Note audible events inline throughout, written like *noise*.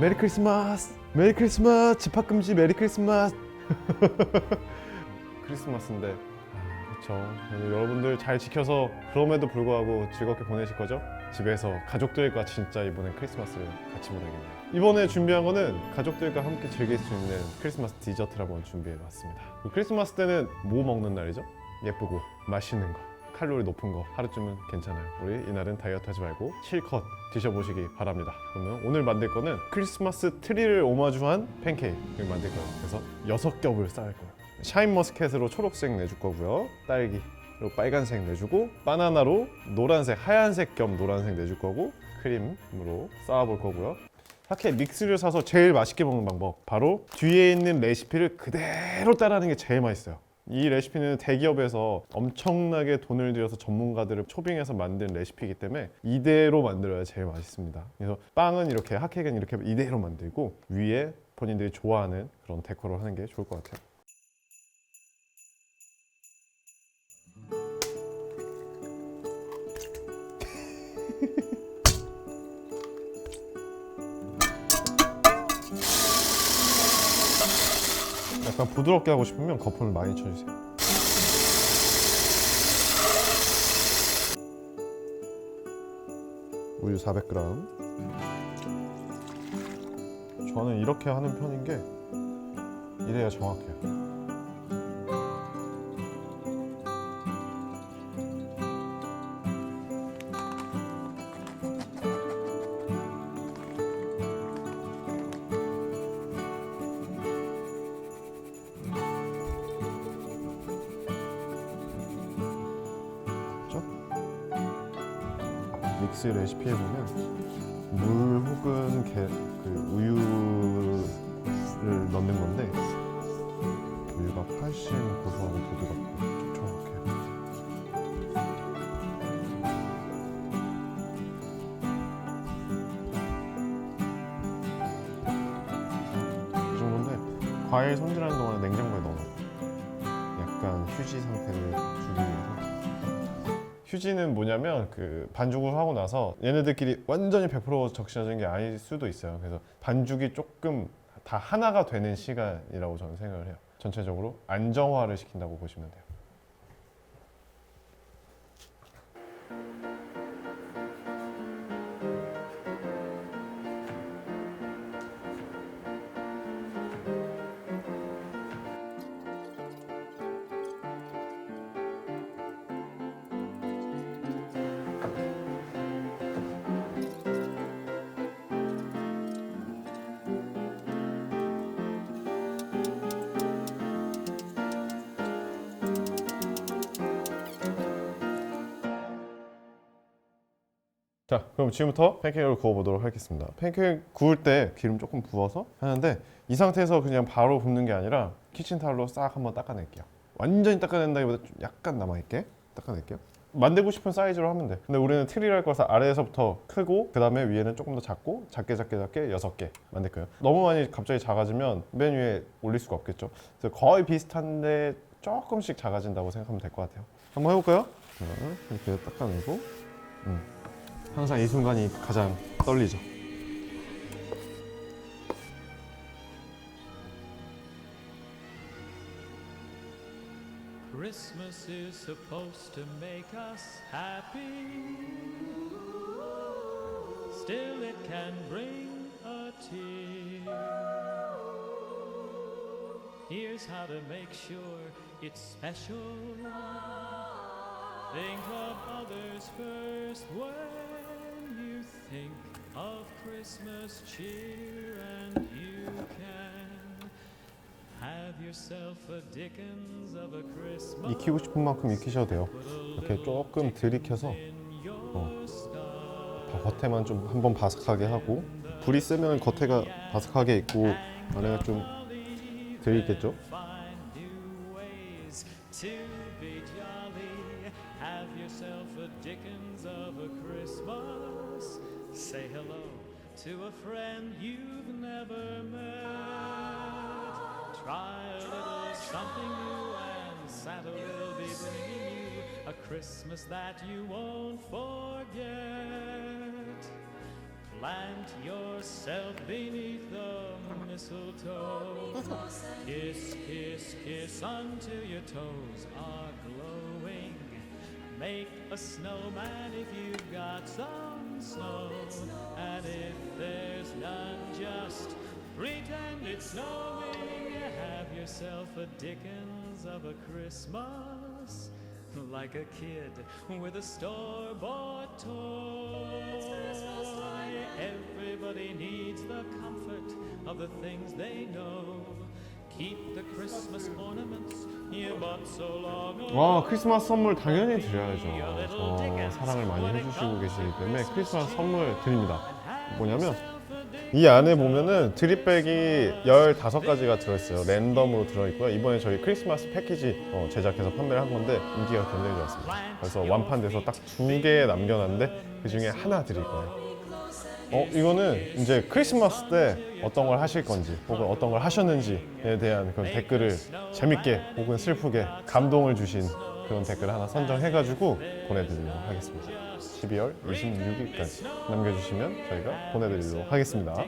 메리 크리스마스 메리 크리스마스 집합 금지 메리 크리스마스. *laughs* 크리스마스인데. 아, 그렇죠 여러분들 잘 지켜서 그럼에도 불구하고 즐겁게 보내실 거죠? 집에서 가족들과 진짜 이번에 크리스마스를 같이 보내겠네요. 이번에 준비한 거는 가족들과 함께 즐길 수 있는 크리스마스 디저트를 한번 준비해 봤습니다. 그 크리스마스 때는 뭐 먹는 날이죠? 예쁘고 맛있는 거 칼로리 높은 거 하루쯤은 괜찮아요. 우리 이날은 다이어트 하지 말고 실컷 드셔보시기 바랍니다. 그러면 오늘 만들 거는 크리스마스 트리를 오마주한 팬케이크를 만들 거예요. 그래서 여섯 겹을 쌓을 거예요. 샤인 머스켓으로 초록색 내줄 거고요. 딸기 그리고 빨간색 내주고 바나나로 노란색 하얀색 겸 노란색 내줄 거고 크림으로 쌓아볼 거고요. 사케 믹스를 사서 제일 맛있게 먹는 방법 바로 뒤에 있는 레시피를 그대로 따라하는 게 제일 맛있어요 이 레시피는 대기업에서 엄청나게 돈을 들여서 전문가들을 초빙해서 만든 레시피이기 때문에 이대로 만들어야 제일 맛있습니다. 그래서 빵은 이렇게 핫케이크는 이렇게 이대로 만들고 위에 본인들이 좋아하는 그런 데코를 하는 게 좋을 것 같아요 *laughs* 약간 부드럽게 하고 싶으면 거품을 많이 쳐주세요. 우유 400g. 저는 이렇게 하는 편인 게 이래야 정확해요. 물 혹은 게, 그 우유를 넣는 건데 우유가 훨씬 고소하고 부드럽고 촉촉해요. 이 정도인데 과일 손질하는 동안에 냉장고에 넣어놓고 약간 휴지 상태를 주기 위해서 휴지는 뭐냐면 그 반죽을 하고 나서 얘네들끼리 완전히 100% 적셔진 게 아닐 수도 있어요. 그래서 반죽이 조금 다 하나가 되는 시간이라고 저는 생각을 해요. 전체적으로 안정화를 시킨다고 보시면 돼요. 자, 그럼 지금부터 팬케이크를 구워보도록 하겠습니다. 팬케이크 구울 때 기름 조금 부어서 하는데 이 상태에서 그냥 바로 붓는 게 아니라 키친타올로 싹 한번 닦아낼게요. 완전히 닦아낸다기보다 좀 약간 남아있게 닦아낼게요. 만들고 싶은 사이즈로 하면 돼. 근데 우리는 트리를 할 거라서 아래에서부터 크고 그 다음에 위에는 조금 더 작고 작게 작게 작게 여섯 개 만들 거예요. 너무 많이 갑자기 작아지면 맨 위에 올릴 수가 없겠죠. 그래서 거의 비슷한데 조금씩 작아진다고 생각하면 될 것 같아요. 한번 해볼까요? 자, 이렇게 닦아내고 음. 항상 이 순간이 가장 떨리죠. Christmas is supposed to make us happy. Still, it can bring a tear. Here's how to make sure it's special. Think of others first you think of Christmas cheer, and you can have yourself a Dickens of a Christmas. 익히고 싶은 만큼 익히셔도 돼요. 이렇게 조금 들이켜서 어, 겉에만 좀 한번 바삭하게 하고 불이 세면 겉에가 바삭하게 있고 안에가 좀 들이겠죠. Have yourself a Dickens of a Christmas. Say hello to a friend you've never met. Try a little something new, and Santa will be bringing you a Christmas that you won't forget. Plant yourself beneath the mistletoe. Kiss, kiss, kiss until your toes are. Make a snowman if you've got some snow. And if there's none, just pretend it's snowing. Have yourself a Dickens of a Christmas. Like a kid with a store bought toy. Everybody needs the comfort of the things they know. 와 크리스마스 선물 당연히 드려야죠. 저 사랑을 많이 해주시고 계시기 때문에 크리스마스 선물 드립니다. 뭐냐면 이 안에 보면은 드립백이 15가지가 들어있어요. 랜덤으로 들어있고요. 이번에 저희 크리스마스 패키지 어, 제작해서 판매를 한 건데 인기가 굉장히 좋았습니다. 그래서 완판돼서 딱 두 개 남겨놨는데 그 중에 하나 드릴 거예요. 어, 이거는 이제 크리스마스 때 어떤 걸 하실 건지 혹은 어떤 걸 하셨는지에 대한 그런 댓글을 재밌게 혹은 슬프게 감동을 주신 그런 댓글을 하나 선정해가지고 보내드리도록 하겠습니다. 12월 26일까지 남겨주시면 저희가 보내드리도록 하겠습니다.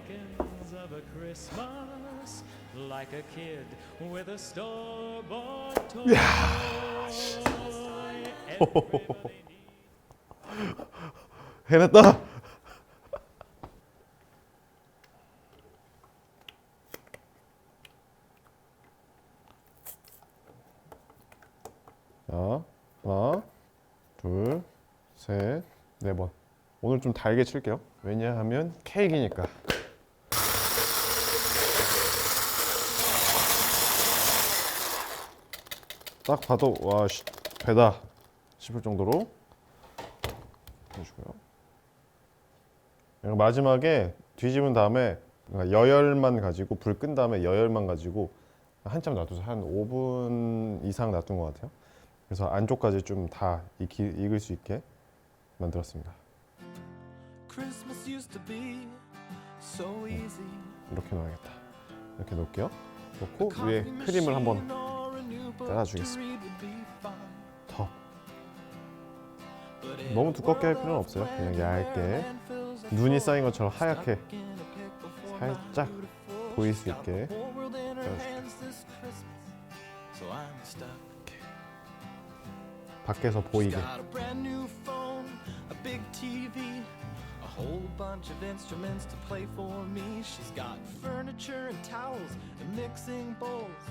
Everybody *laughs* 해냈다! 자, 하나, 둘, 셋, 네 번. 오늘 좀 달게 칠게요. 왜냐하면 케이크니까. 딱 봐도 와 씨, 배다 싶을 정도로 해주고요. 마지막에 뒤집은 다음에 여열만 가지고 불 끈 다음에 여열만 가지고 한참 놔두서 한 5분 이상 놔둔 것 같아요. 그래서 안쪽까지 좀 다 익을 수 있게 만들었습니다. Easy. 이렇게 넣어야겠다. 이렇게 놓을게요. 놓고 위에 크림을 한번 따라주겠습니다. 더 너무 두껍게 할 필요는 없어요. 그냥 얇게 눈이 쌓인 것처럼 하얗게 살짝 보일 수 있게. 밖에서 보이게 big TV, a whole bunch of instruments to play for me. She's got furniture and towels and mixing bowls,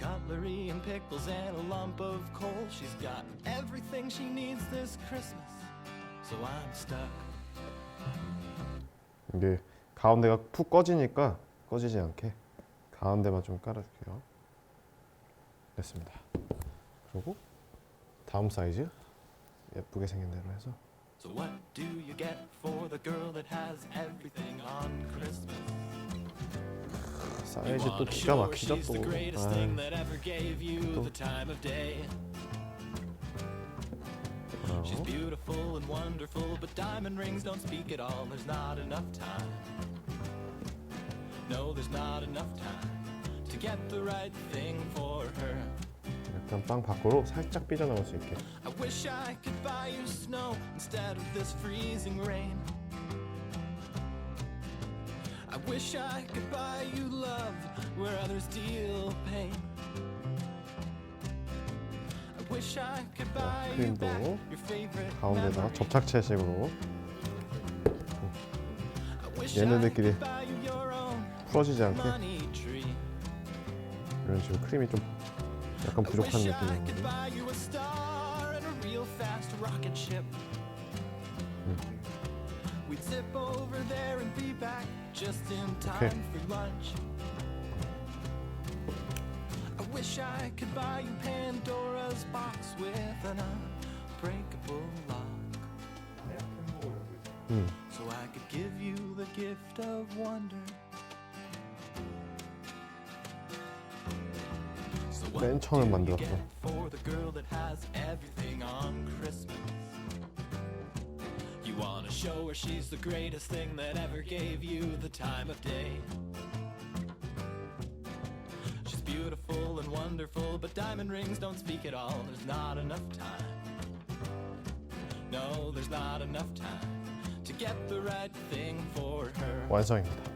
cutlery and pickles and a lump of coal. She's got everything she needs this Christmas. So I'm stuck. 이게 가운데가 푹 꺼지니까 꺼지지 않게 가운데만 좀 깔아줄게요. 됐습니다. 그리고 다음 사이즈 예쁘게 생긴 대로 해서 So what do you get for the girl that has everything on Christmas? Sadece tut çıkamak kitap buldum. She's beautiful and wonderful, but diamond rings don't speak at all. There's not enough time. No, there's not enough time to get the right thing for her. 약간 빵 밖으로 살짝 삐져나올 수 있게 I wish I could buy you snow instead of this freezing rain. I wish I could buy you love where others deal pain. I wish I could buy you 크림도 back your favorite 가운데다가 memory. 접착제식으로 I wish 얘네들끼리 I could buy you your own 풀어지지 않게 money tree. 이런 식으로 크림이 좀 약간 I 부족한 wish I could 느낌이거든요. buy you a star and a real fast rocket ship. We'd zip over there and be back just in time for lunch. I wish I could buy you Pandora's box with an unbreakable lock. 음. So I could give you the gift of wonder. 맨 처음에 만들었어. wanna show her she's the greatest thing that ever gave you the time of day. She's beautiful and wonderful, but diamond rings don't speak at all. There's not enough time. No, there's not enough time to get the right thing for her. 완성입니다.